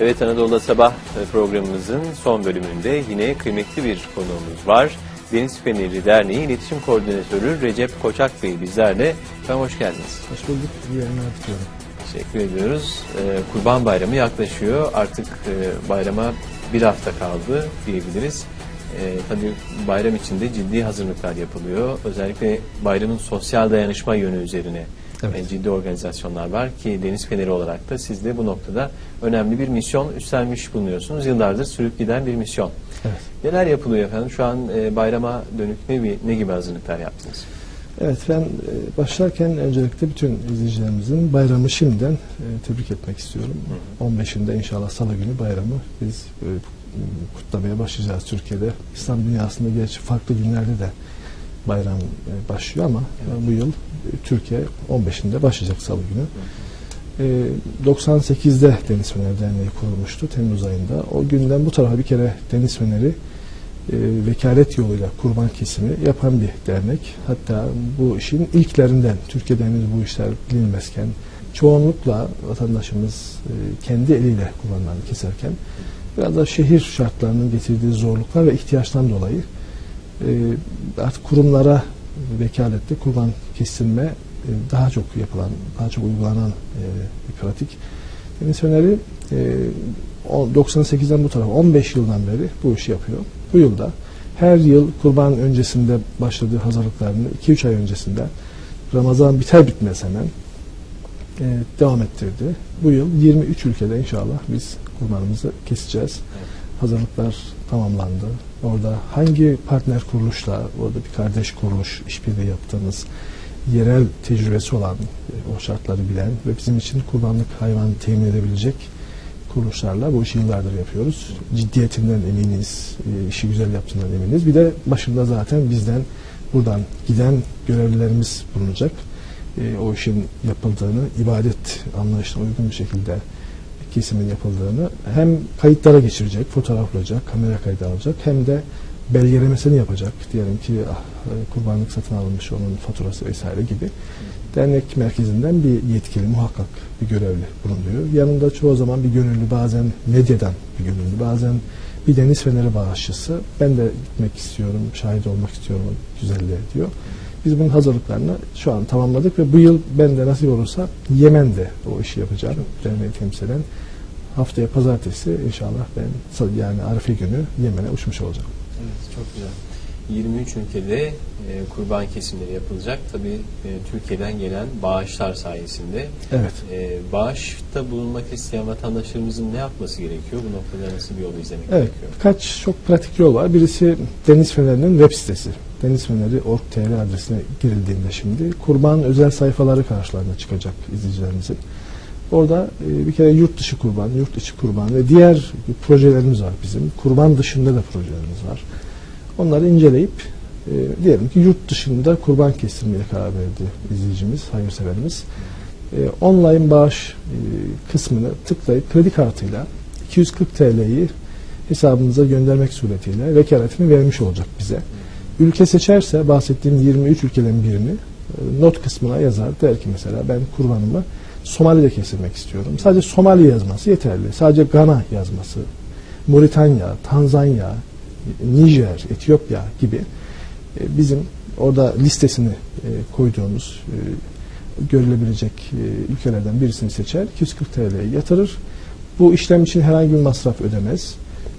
Evet Anadolu'da Sabah programımızın son bölümünde yine kıymetli bir konuğumuz var. Deniz Feneri Derneği İletişim Koordinatörü Recep Koçak Bey bizlerle. Efendim hoş geldiniz. Hoş bulduk. İyi yayınlar diliyorum. Teşekkür ediyoruz. Ee, Kurban Bayramı yaklaşıyor. Artık e, bayrama bir hafta kaldı diyebiliriz. Ee, tabii bayram içinde ciddi hazırlıklar yapılıyor. Özellikle bayramın sosyal dayanışma yönü üzerine Evet. ciddi organizasyonlar var ki Deniz Feneri olarak da siz de bu noktada önemli bir misyon üstlenmiş bulunuyorsunuz. Yıllardır sürüp giden bir misyon. Evet. Neler yapılıyor efendim? Şu an e, bayrama dönük ne, ne gibi hazırlıklar yaptınız? Evet ben e, başlarken öncelikle bütün izleyicilerimizin bayramı şimdiden e, tebrik etmek istiyorum. 15'inde inşallah salı günü bayramı biz kutlamaya başlayacağız Türkiye'de. İslam dünyasında gerçi farklı günlerde de bayram başlıyor ama e, bu yıl Türkiye 15'inde başlayacak salı günü. E, 98'de Deniz Feneri Derneği kurulmuştu Temmuz ayında. O günden bu tarafa bir kere Deniz Feneri e, vekalet yoluyla kurban kesimi yapan bir dernek. Hatta bu işin ilklerinden Türkiye'de henüz bu işler bilinmezken çoğunlukla vatandaşımız e, kendi eliyle kurbanlarını keserken biraz da şehir şartlarının getirdiği zorluklar ve ihtiyaçtan dolayı e, artık kurumlara vekaletle kurban kesilme e, daha çok yapılan, daha çok uygulanan e, bir pratik. Deniz Feneri e, o 98'den bu tarafa 15 yıldan beri bu işi yapıyor. Bu yılda her yıl kurban öncesinde başladığı hazırlıklarını 2-3 ay öncesinde Ramazan biter bitmez hemen e, devam ettirdi. Bu yıl 23 ülkede inşallah biz kurbanımızı keseceğiz. Hazırlıklar tamamlandı. Orada hangi partner kuruluşla, orada bir kardeş kuruluş işbirliği yaptığımız yerel tecrübesi olan, e, o şartları bilen ve bizim için kurbanlık hayvan temin edebilecek kuruluşlarla bu işi yıllardır yapıyoruz. Ciddiyetinden eminiz, e, işi güzel yaptığından eminiz. Bir de başında zaten bizden buradan giden görevlilerimiz bulunacak. E, o işin yapıldığını, ibadet anlayışına uygun bir şekilde kesimin yapıldığını hem kayıtlara geçirecek, fotoğraflayacak, kamera kaydı alacak hem de belgelemesini yapacak. Diyelim ki ah, e, kurbanlık satın alınmış onun faturası vesaire gibi. Dernek merkezinden bir yetkili muhakkak bir görevli bulunuyor. Yanında çoğu zaman bir gönüllü bazen medyadan bir gönüllü bazen bir deniz feneri bağışçısı. Ben de gitmek istiyorum, şahit olmak istiyorum güzelliğe diyor. Biz bunun hazırlıklarını şu an tamamladık ve bu yıl ben de nasip olursa Yemen'de o işi yapacağım. Derneği temsilen. Haftaya pazartesi inşallah ben yani Arife günü Yemen'e uçmuş olacağım. Evet, çok güzel. 23 ülkede e, kurban kesimleri yapılacak. Tabii e, Türkiye'den gelen bağışlar sayesinde. Evet. E, bağışta bulunmak isteyen vatandaşlarımızın ne yapması gerekiyor? Bu noktada nasıl bir yolu izlemek Evet, gerekiyor? birkaç çok pratik yol var. Birisi Deniz Feneri'nin web sitesi. denizfeneri.org.tr adresine girildiğinde şimdi kurban özel sayfaları karşılarına çıkacak izleyicilerimizin. Orada e, bir kere yurt dışı kurban, yurt içi kurban ve diğer projelerimiz var bizim. Kurban dışında da projelerimiz var. Onları inceleyip e, diyelim ki yurt dışında kurban kesilmeye karar verdi izleyicimiz, hayırseverimiz. E, online bağış e, kısmını tıklayıp kredi kartıyla 240 TL'yi hesabımıza göndermek suretiyle vekaletini vermiş olacak bize. Ülke seçerse bahsettiğim 23 ülkeden birini not kısmına yazar. Der ki mesela ben kurbanımı Somali'de kesilmek istiyorum. Sadece Somali yazması yeterli. Sadece Gana yazması, Moritanya, Tanzanya, Nijer, Etiyopya gibi e, bizim orada listesini e, koyduğumuz e, görülebilecek ülkelerden birisini seçer. 240 TL'yi yatırır. Bu işlem için herhangi bir masraf ödemez.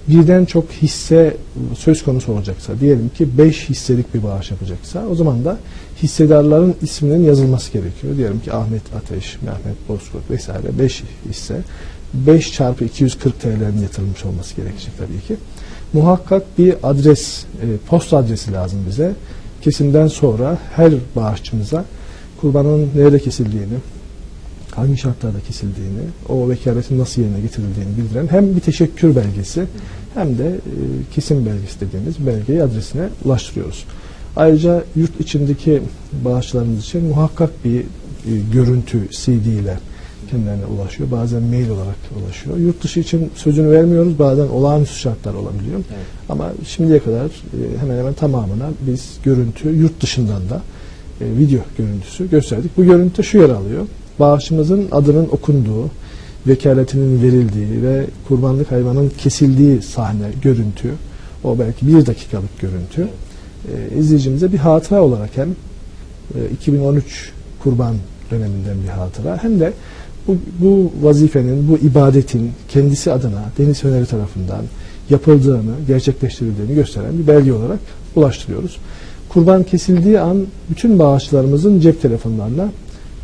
Birden çok hisse söz konusu olacaksa, diyelim ki 5 hisselik bir bağış yapacaksa, o zaman da hissedarların isminin yazılması gerekiyor. Diyelim ki Ahmet Ateş, Mehmet Bozkurt vesaire 5 hisse. 5 çarpı 240 TL'nin yatırılmış olması gerekecek tabii ki. Muhakkak bir adres, e, posta adresi lazım bize. Kesimden sonra her bağışçımıza kurbanın nerede kesildiğini, hangi şartlarda kesildiğini, o vekaletin nasıl yerine getirildiğini bildiren hem bir teşekkür belgesi hem de e, kesim belgesi dediğimiz belgeyi adresine ulaştırıyoruz. Ayrıca yurt içindeki bağışçılarımız için muhakkak bir e, görüntü CD ile kendilerine ulaşıyor. Bazen mail olarak ulaşıyor. Yurt dışı için sözünü vermiyoruz. Bazen olağanüstü şartlar olabiliyor. Evet. Ama şimdiye kadar e, hemen hemen tamamına biz görüntü yurt dışından da e, video görüntüsü gösterdik. Bu görüntü şu yer alıyor. Bağışımızın adının okunduğu, vekaletinin verildiği ve kurbanlık hayvanın kesildiği sahne, görüntü, o belki bir dakikalık görüntü e, izleyicimize bir hatıra olarak hem e, 2013 kurban döneminden bir hatıra hem de bu, bu vazifenin, bu ibadetin kendisi adına Deniz Feneri tarafından yapıldığını, gerçekleştirildiğini gösteren bir belge olarak ulaştırıyoruz. Kurban kesildiği an bütün bağışçılarımızın cep telefonlarına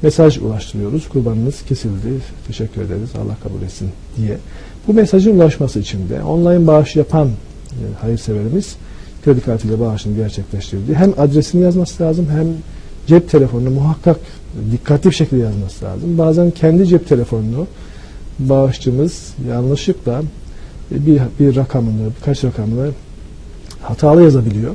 mesaj ulaştırıyoruz. Kurbanınız kesildi, teşekkür ederiz, Allah kabul etsin diye. Bu mesajın ulaşması için de online bağış yapan e, hayırseverimiz kredi kartıyla bağışını gerçekleştirdiği hem adresini yazması lazım hem cep telefonunu muhakkak dikkatli bir şekilde yazması lazım. Bazen kendi cep telefonunu bağışçımız yanlışlıkla bir, bir rakamını, birkaç rakamını hatalı yazabiliyor.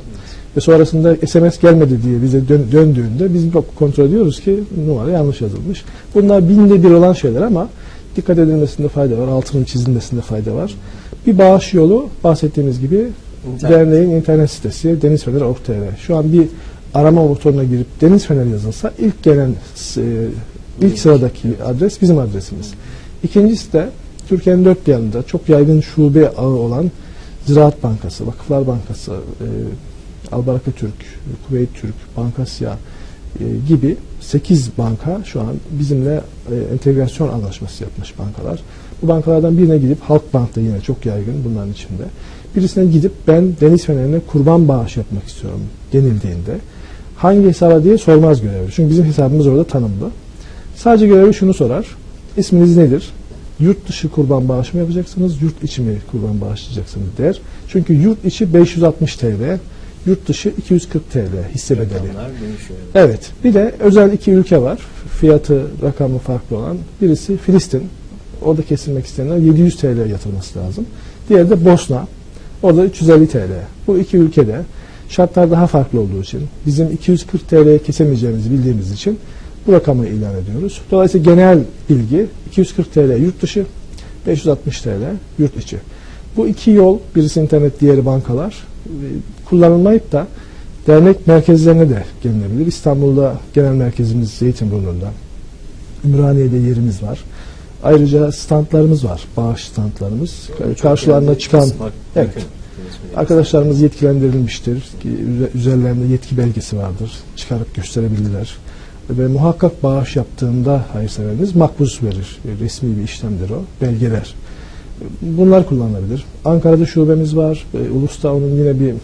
Ve sonrasında SMS gelmedi diye bize dön- döndüğünde biz kontrol ediyoruz ki numara yanlış yazılmış. Bunlar binde bir olan şeyler ama dikkat edilmesinde fayda var. Altının çizilmesinde fayda var. Bir bağış yolu bahsettiğimiz gibi İnternet. derneğin internet sitesi denizfener.org.tr. Şu an bir arama motoruna girip Deniz Fener yazılsa ilk gelen e, ilk sıradaki adres bizim adresimiz. İkincisi de Türkiye'nin dört bir yanında çok yaygın şube ağı olan Ziraat Bankası, Vakıflar Bankası, e, Albaraka Türk, Kuveyt Türk, Bankasya e, gibi 8 banka şu an bizimle e, entegrasyon anlaşması yapmış bankalar. Bu bankalardan birine gidip Halkbank'ta yine çok yaygın bunların içinde. Birisine gidip ben Deniz Fener'ine kurban bağış yapmak istiyorum denildiğinde hangi hesaba diye sormaz görevli. Çünkü bizim hesabımız orada tanımlı. Sadece görevli şunu sorar. İsminiz nedir? Yurt dışı kurban bağış mı yapacaksınız? Yurt içi mi kurban bağışlayacaksınız der. Çünkü yurt içi 560 TL, yurt dışı 240 TL hisse bedeli. Evet. Bir de özel iki ülke var. Fiyatı, rakamı farklı olan. Birisi Filistin. Orada kesilmek isteyenler 700 TL yatırması lazım. Diğeri de Bosna. Orada 350 TL. Bu iki ülkede şartlar daha farklı olduğu için bizim 240 TL'ye kesemeyeceğimizi bildiğimiz için bu rakamı ilan ediyoruz. Dolayısıyla genel bilgi 240 TL yurt dışı, 560 TL yurt içi. Bu iki yol, birisi internet, diğeri bankalar, kullanılmayıp da dernek merkezlerine de gelinebilir. İstanbul'da genel merkezimiz Zeytinburnu'nda, Ümraniye'de yerimiz var. Ayrıca standlarımız var, bağış standlarımız. Çok Karşılarına yani çıkan kısmak Evet. Arkadaşlarımız yetkilendirilmiştir. Ki üze- Üzerlerinde yetki belgesi vardır. Çıkarıp gösterebilirler. Ve muhakkak bağış yaptığında hayırseveriniz makbuz verir. E, Resmi bir işlemdir o. Belgeler. Bunlar kullanılabilir. Ankara'da şubemiz var. E, Ulus'ta onun yine bir e,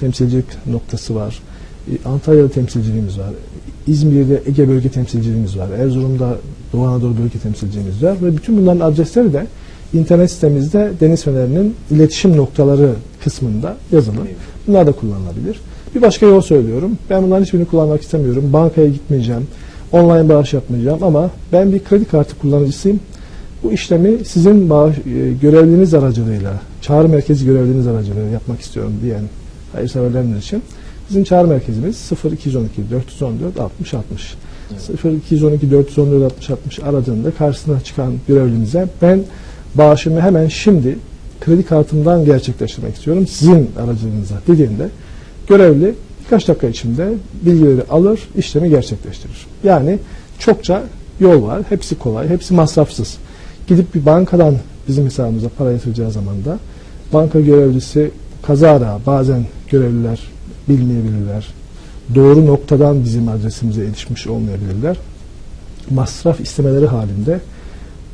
temsilcilik noktası var. E, Antalya'da temsilciliğimiz var. İzmir'de Ege bölge temsilciliğimiz var. Erzurum'da Doğu Anadolu bölge temsilciliğimiz var. Ve bütün bunların adresleri de internet sitemizde Deniz Fener'in iletişim noktaları kısmında yazılı. Bunlar da kullanılabilir. Bir başka yol söylüyorum. Ben bunların hiçbirini kullanmak istemiyorum. Bankaya gitmeyeceğim. Online bağış yapmayacağım ama ben bir kredi kartı kullanıcısıyım. Bu işlemi sizin bağış, e, görevliniz aracılığıyla, çağrı merkezi görevliniz aracılığıyla yapmak istiyorum diyen hayırseverlerimiz için bizim çağrı merkezimiz 0212 414 60 60. 0212 414 60 60 aradığında karşısına çıkan görevlimize ben bağışımı hemen şimdi kredi kartımdan gerçekleştirmek istiyorum sizin aracılığınıza dediğinde görevli birkaç dakika içinde bilgileri alır, işlemi gerçekleştirir. Yani çokça yol var. Hepsi kolay, hepsi masrafsız. Gidip bir bankadan bizim hesabımıza para yatıracağı zaman da banka görevlisi kazara bazen görevliler bilmeyebilirler. Doğru noktadan bizim adresimize erişmiş olmayabilirler. Masraf istemeleri halinde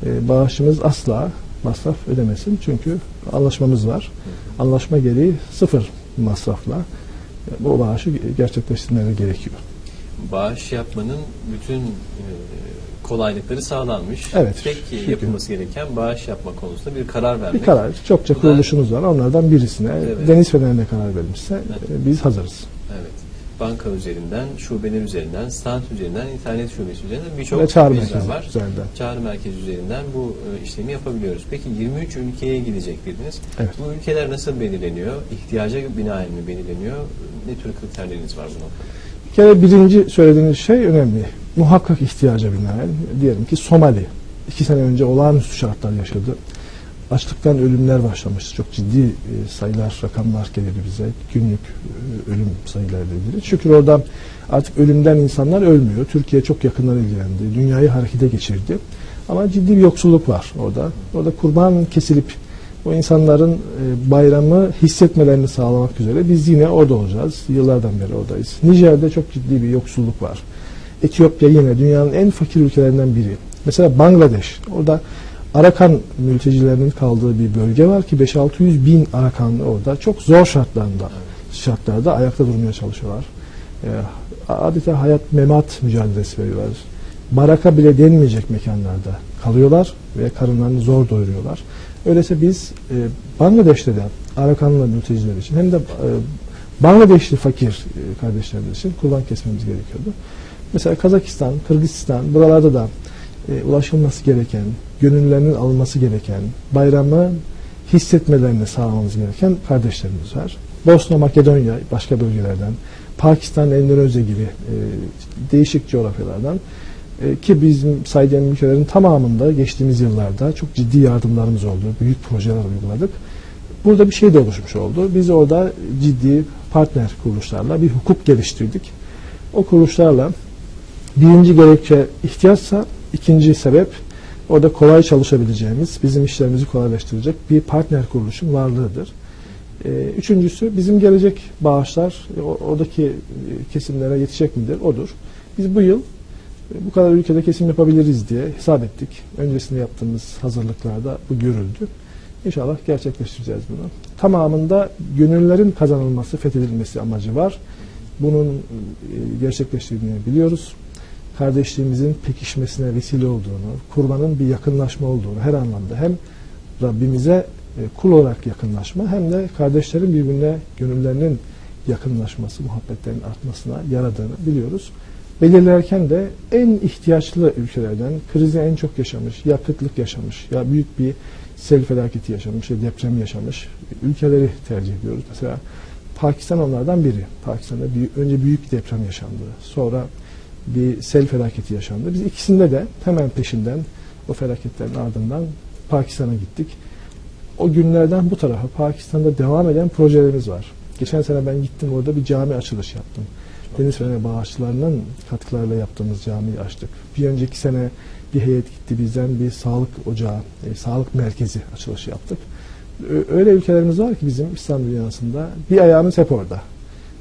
e, bağışımız asla masraf ödemesin. Çünkü anlaşmamız var. Anlaşma gereği sıfır masrafla e, bu bağışı gerçekleştirmeleri gerekiyor. Bağış yapmanın bütün e, kolaylıkları sağlanmış. Evet, Tek şükür. yapılması gereken bağış yapma konusunda bir karar vermek. Bir karar, çokça Bu da- kuruluşumuz var. Onlardan birisine Evet. Deniz Fener'ine karar verilmişse Evet. e, biz hazırız. Evet. Banka üzerinden, şubeler üzerinden, stand üzerinden, internet şubesi üzerinden birçok çağrı merkezi var. üzerinden. Çağrı merkezi üzerinden bu e, işlemi yapabiliyoruz. Peki 23 ülkeye gidecek dediniz. Evet. Bu ülkeler nasıl belirleniyor? İhtiyaca binaen mi belirleniyor? Ne tür kriterleriniz var bu noktada? Bir kere birinci söylediğiniz şey önemli. Muhakkak ihtiyaca binaen. Diyelim ki Somali. iki sene önce olağanüstü şartlar yaşadı. Açlıktan ölümler başlamıştı. Çok ciddi e, sayılar, rakamlar gelirdi bize. Günlük e, ölüm sayıları ilgili. Şükür oradan artık ölümden insanlar ölmüyor. Türkiye çok yakından ilgilendi. Dünyayı harekete geçirdi. Ama ciddi bir yoksulluk var orada. Orada kurban kesilip o insanların e, bayramı hissetmelerini sağlamak üzere biz yine orada olacağız. Yıllardan beri oradayız. Nijer'de çok ciddi bir yoksulluk var. Etiyopya yine dünyanın en fakir ülkelerinden biri. Mesela Bangladeş. Orada Arakan mültecilerinin kaldığı bir bölge var ki 5-600 bin Arakanlı orada çok zor şartlarında şartlarda ayakta durmaya çalışıyorlar. E, adeta hayat memat mücadelesi veriyorlar. Baraka bile denmeyecek mekanlarda kalıyorlar ve karınlarını zor doyuruyorlar. Öyleyse biz e, Bangladeş'te de Arakanlı mülteciler için hem de e, Bangladeşli fakir e, kardeşlerimiz için kurban kesmemiz gerekiyordu. Mesela Kazakistan, Kırgızistan buralarda da e, ulaşılması gereken, gönüllerinin alınması gereken, bayramı hissetmelerini sağlamamız gereken kardeşlerimiz var. Bosna, Makedonya, başka bölgelerden, Pakistan, Endonezya gibi e, değişik coğrafyalardan e, ki bizim saydığım ülkelerin tamamında geçtiğimiz yıllarda çok ciddi yardımlarımız oldu. Büyük projeler uyguladık. Burada bir şey de oluşmuş oldu. Biz orada ciddi partner kuruluşlarla bir hukuk geliştirdik. O kuruluşlarla birinci gerekçe ihtiyaçsa ikinci sebep orada kolay çalışabileceğimiz, bizim işlerimizi kolaylaştıracak bir partner kuruluşun varlığıdır. Ee, Üçüncüsü bizim gelecek bağışlar e, o- oradaki e, kesimlere yetecek midir? Odur. Biz bu yıl e, bu kadar ülkede kesim yapabiliriz diye hesap ettik. Öncesinde yaptığımız hazırlıklarda bu görüldü. İnşallah gerçekleştireceğiz bunu. Tamamında gönüllerin kazanılması, fethedilmesi amacı var. Bunun gerçekleştiğini biliyoruz. Kardeşliğimizin pekişmesine vesile olduğunu, kurbanın bir yakınlaşma olduğunu her anlamda hem Rabbimize e, kul olarak yakınlaşma hem de kardeşlerin birbirine gönüllerinin yakınlaşması, muhabbetlerin artmasına yaradığını biliyoruz. Belirlerken de en ihtiyaçlı ülkelerden, krizi en çok yaşamış, ya kıtlık yaşamış, ya büyük bir sel felaketi yaşamış, ya deprem yaşamış ülkeleri tercih ediyoruz. Mesela Pakistan onlardan biri. Pakistan'da büyük- önce büyük bir deprem yaşandı. Sonra bir sel felaketi yaşandı. Biz ikisinde de hemen peşinden o felaketlerin ardından Pakistan'a gittik. O günlerden bu tarafa Pakistan'da devam eden projelerimiz var. Geçen sene ben gittim orada bir cami açılış yaptım. Deniz Feneri bağışçılarının katkılarıyla yaptığımız camiyi açtık. Bir önceki sene bir heyet gitti bizden bir sağlık ocağı, e, sağlık merkezi açılışı yaptık. Öyle ülkelerimiz var ki bizim İslam dünyasında bir ayağımız hep orada.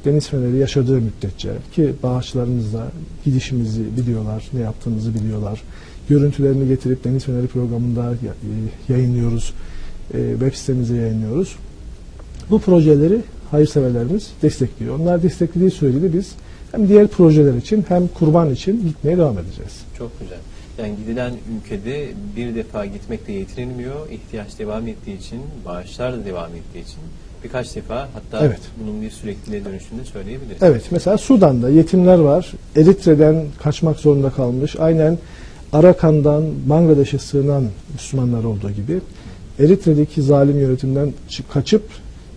Deniz Feneri yaşadığı müddetçe ki bağışçılarımızla gidişimizi biliyorlar, ne yaptığımızı biliyorlar. Görüntülerini getirip Deniz Feneri programında e, yayınlıyoruz. E, Web sitemize yayınlıyoruz. Bu projeleri hayırseverlerimiz destekliyor. Onlar desteklediği sürece biz hem diğer projeler için hem kurban için gitmeye devam edeceğiz. Çok güzel. Yani gidilen ülkede bir defa gitmekle yetinilmiyor. İhtiyaç devam ettiği için, bağışlar da devam ettiği için birkaç defa hatta Evet. bunun bir sürekliliğe dönüşünü de söyleyebiliriz. Evet mesela Sudan'da yetimler var. Eritre'den kaçmak zorunda kalmış. Aynen Arakan'dan Bangladeş'e sığınan Müslümanlar olduğu gibi Eritre'deki zalim yönetimden çı- kaçıp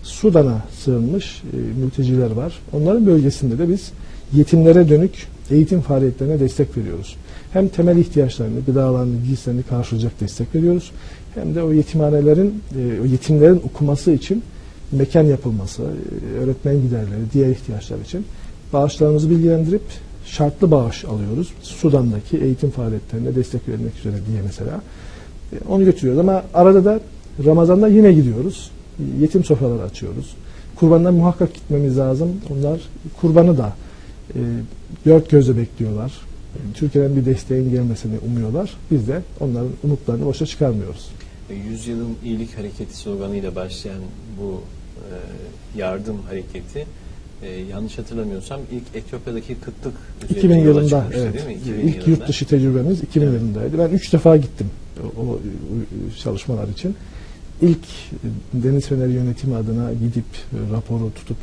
Sudan'a sığınmış e, mülteciler var. Onların bölgesinde de biz yetimlere dönük eğitim faaliyetlerine destek veriyoruz. Hem temel ihtiyaçlarını, gıdalarını, giysilerini karşılayacak destek veriyoruz. Hem de o yetimhanelerin, e, o yetimlerin okuması için mekan yapılması, e, öğretmen giderleri, diğer ihtiyaçlar için bağışlarımızı bilgilendirip şartlı bağış alıyoruz. Sudan'daki eğitim faaliyetlerine destek vermek üzere diye mesela. E, Onu götürüyoruz ama arada da Ramazan'da yine gidiyoruz. Yetim sofraları açıyoruz. Kurbandan muhakkak gitmemiz lazım. Onlar kurbanı da e, dört gözle bekliyorlar. E, Türkiye'den bir desteğin gelmesini umuyorlar. Biz de onların umutlarını boşa çıkarmıyoruz. E, Yüzyılın iyilik hareketi sloganıyla başlayan bu e, yardım hareketi e, yanlış hatırlamıyorsam ilk Etiyopya'daki kıtlık 2000 üzerine yola yılında evet. değil mi? 2000 İlk yılında. yurt dışı tecrübemiz 2000 Evet. yılındaydı. Ben üç defa gittim o, o çalışmalar için. İlk Deniz Feneri yönetimi adına gidip e, raporu tutup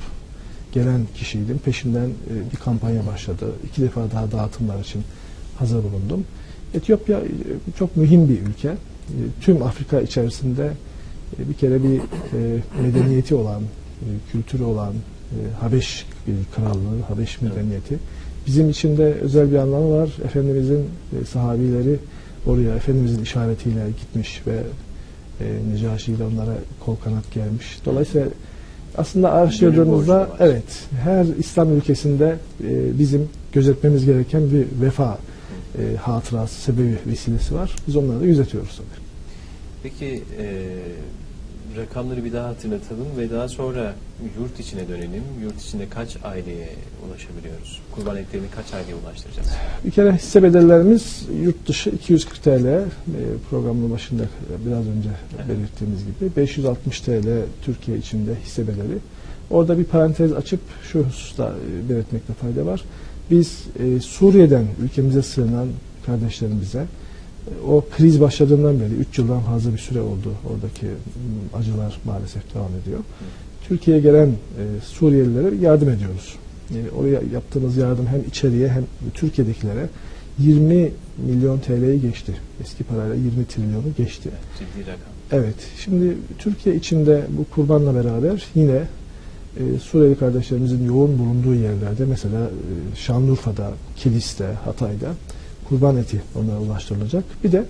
gelen kişiydim. Peşinden e, bir kampanya başladı. İki defa daha dağıtımlar için hazır bulundum. Etiyopya e, çok mühim bir ülke. E, Tüm Afrika içerisinde e, bir kere bir e, medeniyeti olan, e, kültürü olan e, Habeş e, krallığı, Habeş medeniyeti. Bizim için de özel bir anlamı var. Efendimizin e, sahabileri oraya Efendimizin işaretiyle gitmiş ve e, Necaşi ile onlara kol kanat gelmiş. Dolayısıyla aslında araştırdığımızda evet her İslam ülkesinde e, bizim gözetmemiz gereken bir vefa e, hatırası, sebebi, vesilesi var. Biz onları da gözetiyoruz tabii. Peki e, rakamları bir daha hatırlatalım ve daha sonra yurt içine dönelim. Yurt içinde kaç aileye ulaşabiliyoruz? Kurban etlerini kaç aileye ulaştıracağız? Bir kere hisse bedellerimiz yurt dışı 240 TL e, programın başında biraz önce Evet. belirttiğimiz gibi 560 TL Türkiye içinde hisse bedeli. Orada bir parantez açıp şu hususta e, belirtmekte fayda var. Biz e, Suriye'den ülkemize sığınan kardeşlerimize e, o kriz başladığından beri 3 yıldan fazla bir süre oldu. Oradaki m, acılar maalesef devam ediyor. Türkiye'ye gelen e, Suriyelilere yardım ediyoruz. E, oraya yaptığımız yardım hem içeriye hem Türkiye'dekilere 20 milyon TL'yi geçti. Eski parayla 20 trilyonu geçti. Ciddi rakam. Evet. Şimdi Türkiye içinde bu kurbanla beraber yine e, Suriyeli kardeşlerimizin yoğun bulunduğu yerlerde mesela e, Şanlıurfa'da, Kilis'te, Hatay'da kurban eti onlara ulaştırılacak. Bir de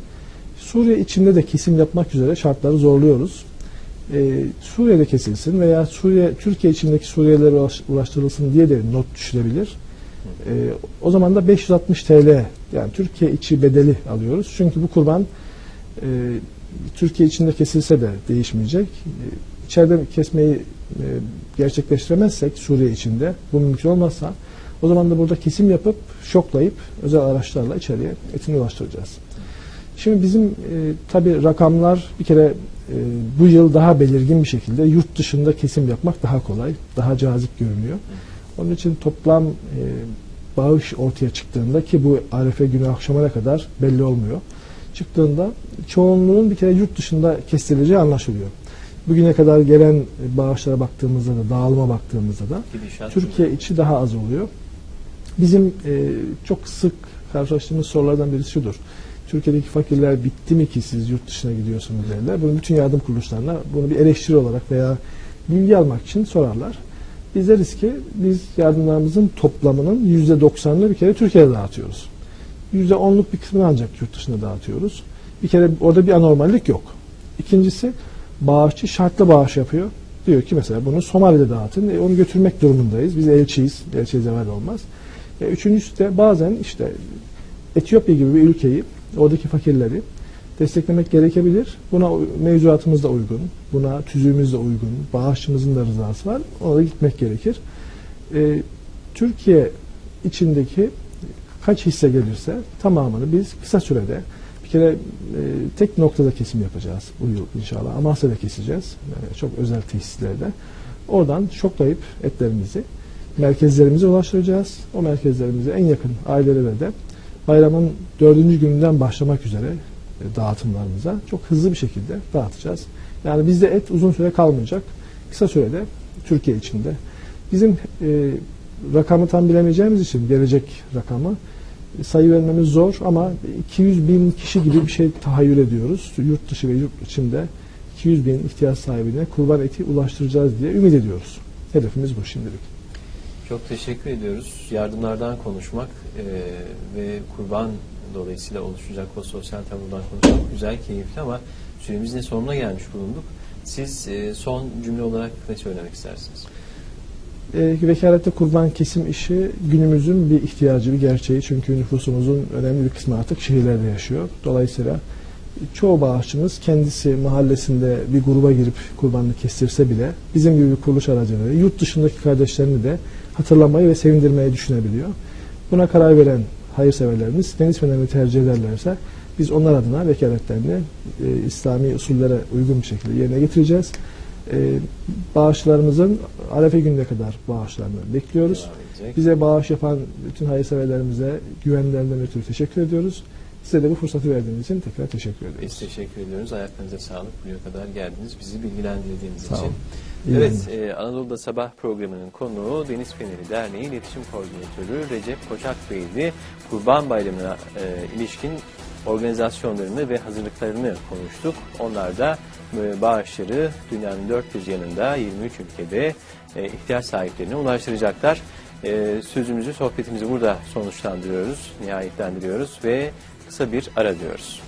Suriye içinde de kesim yapmak üzere şartları zorluyoruz. E, Suriye'de kesilsin veya Suriye Türkiye içindeki Suriyelilere ulaş- ulaştırılsın diye de not düşülebilir. E, o zaman da 560 TL yani Türkiye içi bedeli alıyoruz. Çünkü bu kurban e, Türkiye içinde kesilse de değişmeyecek. E, İçeride kesmeyi e, gerçekleştiremezsek Suriye içinde bu mümkün olmazsa o zaman da burada kesim yapıp şoklayıp özel araçlarla içeriye etini ulaştıracağız. Şimdi bizim e, tabi rakamlar bir kere e, bu yıl daha belirgin bir şekilde yurt dışında kesim yapmak daha kolay, daha cazip görünüyor. Onun için toplam e, bağış ortaya çıktığında ki bu Arefe günü akşamına kadar belli olmuyor. Çıktığında çoğunluğun bir kere yurt dışında kestirileceği anlaşılıyor. Bugüne kadar gelen bağışlara baktığımızda da, dağılıma baktığımızda da Türkiye içi daha az oluyor. Bizim e, çok sık karşılaştığımız sorulardan birisi şudur. Türkiye'deki fakirler bitti mi ki siz yurt dışına gidiyorsunuz derler. Bunu bütün yardım kuruluşlarına bunu bir eleştiri olarak veya bilgi almak için sorarlar. Biz deriz ki biz yardımlarımızın toplamının %90'ını bir kere Türkiye'de dağıtıyoruz. %10'luk bir kısmını ancak yurt dışında dağıtıyoruz. Bir kere orada bir anormallik yok. İkincisi bağışçı şartlı bağış yapıyor. Diyor ki mesela bunu Somali'de dağıtın. E, onu götürmek durumundayız. Biz elçiyiz. Elçiye zeval olmaz. E, üçüncüsü de bazen işte Etiyopya gibi bir ülkeyi, oradaki fakirleri desteklemek gerekebilir. Buna mevzuatımız da uygun. Buna tüzüğümüz de uygun. Bağışçımızın da rızası var. Ona gitmek gerekir. E, Türkiye içindeki kaç hisse gelirse tamamını biz kısa sürede bir kere e, tek noktada kesim yapacağız bu yıl inşallah. Amasya'da keseceğiz. E, çok özel tesislerde. Oradan şoklayıp etlerimizi merkezlerimize ulaştıracağız. O merkezlerimize en yakın ailelere de bayramın dördüncü gününden başlamak üzere e, dağıtımlarımıza çok hızlı bir şekilde dağıtacağız. Yani bizde et uzun süre kalmayacak. Kısa sürede Türkiye içinde. Bizim e, rakamı tam bilemeyeceğimiz için gelecek rakamı e, sayı vermemiz zor ama 200 bin kişi gibi bir şey tahayyül ediyoruz. Yurt dışı ve yurt içinde 200 bin ihtiyaç sahibine kurban eti ulaştıracağız diye ümit ediyoruz. Hedefimiz bu şimdilik. Çok teşekkür ediyoruz. Yardımlardan konuşmak e, ve kurban dolayısıyla oluşacak o sosyal tablodan konuşmak güzel, keyifli ama süremizin sonuna gelmiş bulunduk. Siz e, son cümle olarak ne söylemek istersiniz? E, vekalette kurban kesim işi günümüzün bir ihtiyacı, bir gerçeği. Çünkü nüfusumuzun önemli bir kısmı artık şehirlerde yaşıyor. Dolayısıyla çoğu bağışçımız kendisi mahallesinde bir gruba girip kurbanını kestirse bile bizim gibi bir kuruluş aracılığıyla yurt dışındaki kardeşlerini de hatırlamayı ve sevindirmeyi düşünebiliyor. Buna karar veren hayırseverlerimiz deniz fenerini tercih ederlerse biz onlar adına vekaletlerini e, İslami usullere uygun bir şekilde yerine getireceğiz. E, bağışlarımızın Arefe gününe kadar bağışlarını bekliyoruz. Bize bağış yapan bütün hayırseverlerimize güvenlerinden ötürü teşekkür ediyoruz. Size de bu fırsatı verdiğiniz için tekrar teşekkür Biz ediyoruz. teşekkür ediyoruz. Ayaklarınıza sağlık. Buraya kadar geldiniz. Bizi bilgilendirdiğiniz Sağ için. olun. İyi Evet, e, Anadolu'da Sabah programının konuğu Deniz Feneri Derneği İletişim Koordinatörü Recep Koçak Bey'di. Kurban Bayramı'na e, ilişkin organizasyonlarını ve hazırlıklarını konuştuk. Onlar da e, bağışları dünyanın dört bir yanında 23 ülkede e, ihtiyaç sahiplerine ulaştıracaklar. E, sözümüzü, sohbetimizi burada sonuçlandırıyoruz, nihayetlendiriyoruz ve kısa bir ara diyoruz.